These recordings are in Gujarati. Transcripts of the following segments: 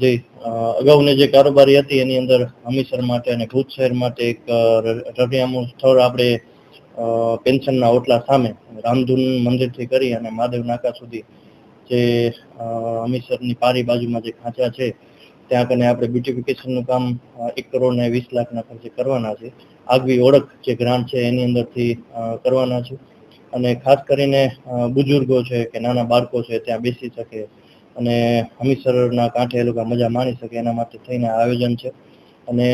જે અગાઉની જે કારોબારી હતી એની અંદર હમીસર માટે અને ભુજ શહેર માટે એક અ, સ્થળ આપણે પેન્શનના ઓટલા સામે રામધૂન મંદિરથી કરી અને મહાદેવ નાકા સુધી જે હમીસરની પારી બાજુમાં જે ખાંચા છે ત્યાં કને આપણે બ્યુટિફિકેશનનું કામ એક કરોડ ને વીસ લાખના ખર્ચે કરવાના છે. આગવી ઓળખ જે ગ્રાન્ટ છે એની અંદરથી કરવાના છે. અને ખાસ કરીને બુજુર્ગો છે કે નાના બાળકો છે ત્યાં બેસી શકે અને હમીસરના કાંઠે એ લોકો મજા માણી શકે, એના માટે થઈને આયોજન છે. અને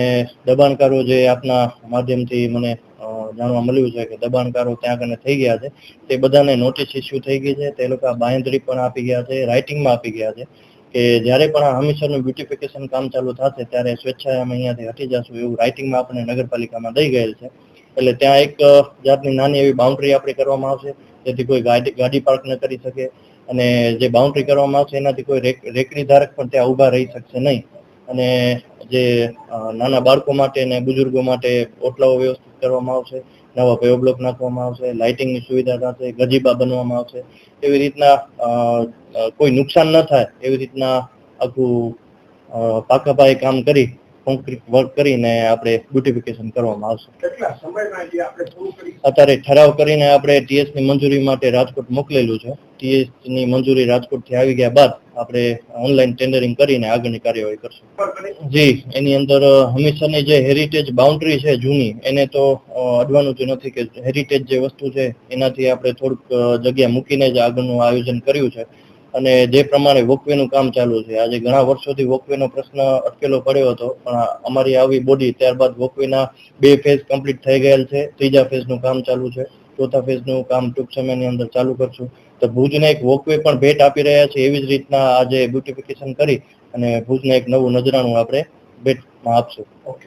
દબાણકારો જે આપના માધ્યમથી મને જાણવા મળ્યું છે કે દબાણકારો ત્યાં કને થઈ ગયા છે, તે બધાને નોટિસ ઇસ્યુ થઈ ગઈ છે. તે લોકો બાંયધરી પણ આપી ગયા છે રાઇટિંગમાં આપી ગયા છે કે જ્યારે પણ આ હમીસરનું બ્યુટિફિકેશન કામ ચાલુ થશે ત્યારે સ્વેચ્છાએ અમે અહીંયાથી હટી જશું એવું રાઇટિંગમાં આપણે નગરપાલિકામાં દઈ ગયેલ છે. એટલે ત્યાં એક જાતની નાની એવી બાઉન્ડ્રી આપણે કરવામાં આવશે, જેથી કોઈ ગાડી ગાડી પાર્ક ન કરી શકે. અને જે બાઉન્ડ્રી કરવામાં આવશે એનાથી કોઈ રેક- રેકડી ધારક પણ ત્યાં ઊભા રહી શકશે નહીં. અને જે નાના બાળકો માટે અને બુજુર્ગો માટે ઓટલાઓ વ્યવસ્થિત કરવામાં આવશે નવા પેવ બ્લોક નાખવામાં આવશે લાઇટિંગની સુવિધા થશે ગજીબા બનવામાં આવશે. એવી રીતના કોઈ નુકસાન ન થાય એવી રીતના આખું અ, પાકા પાયે કામ કરી કોન્ક્રીટ વર્ક કરીને આપણે બ્યુટિફિકેશન કરવામાં આવશે. અત્યારે ઠરાવ કરીને આપણે ટીએસની મંજૂરી માટે રાજકોટ મોકલેલું છે. ટીએસની મંજૂરી રાજકોટથી આવી ગયા બાદ આપણે ઓનલાઈન ટેન્ડરિંગ કરીને આગળની કાર્યવાહી કરશું. જી એની અંદર અ, જે હેરિટેજ બાઉન્ડ્રી છે જૂની એને તો અડવાનું જ નથી કે હેરિટેજ જે વસ્તુ છે એનાથી આપણે થોડુંક જગ્યા મૂકીને જ આગળનું આયોજન કર્યું છે. અને જે પ્રમાણે વોકવેનું કામ ચાલુ છે. આજે ઘણા વર્ષોથી વોકવેનો પ્રશ્ન અટકેલો પડ્યો હતો, પણ અમારી આવી બોડી ત્યારબાદ વોકવેના બે ફેઝ કમ્પ્લીટ થઈ ગયેલ છે. ત્રીજા ફેઝનું કામ ચાલુ છે. ચોથા ફેઝનું કામ ટૂંક સમયની અંદર ચાલુ કરશું. તો ભુજને એક વોકવે પણ ભેટ આપી રહ્યા છે એવી જ રીતના આજે બ્યુટિફિકેશન કરી અને ભુજને એક નવું નજરાણું આપણે ભેટમાં આપશું. ઓકે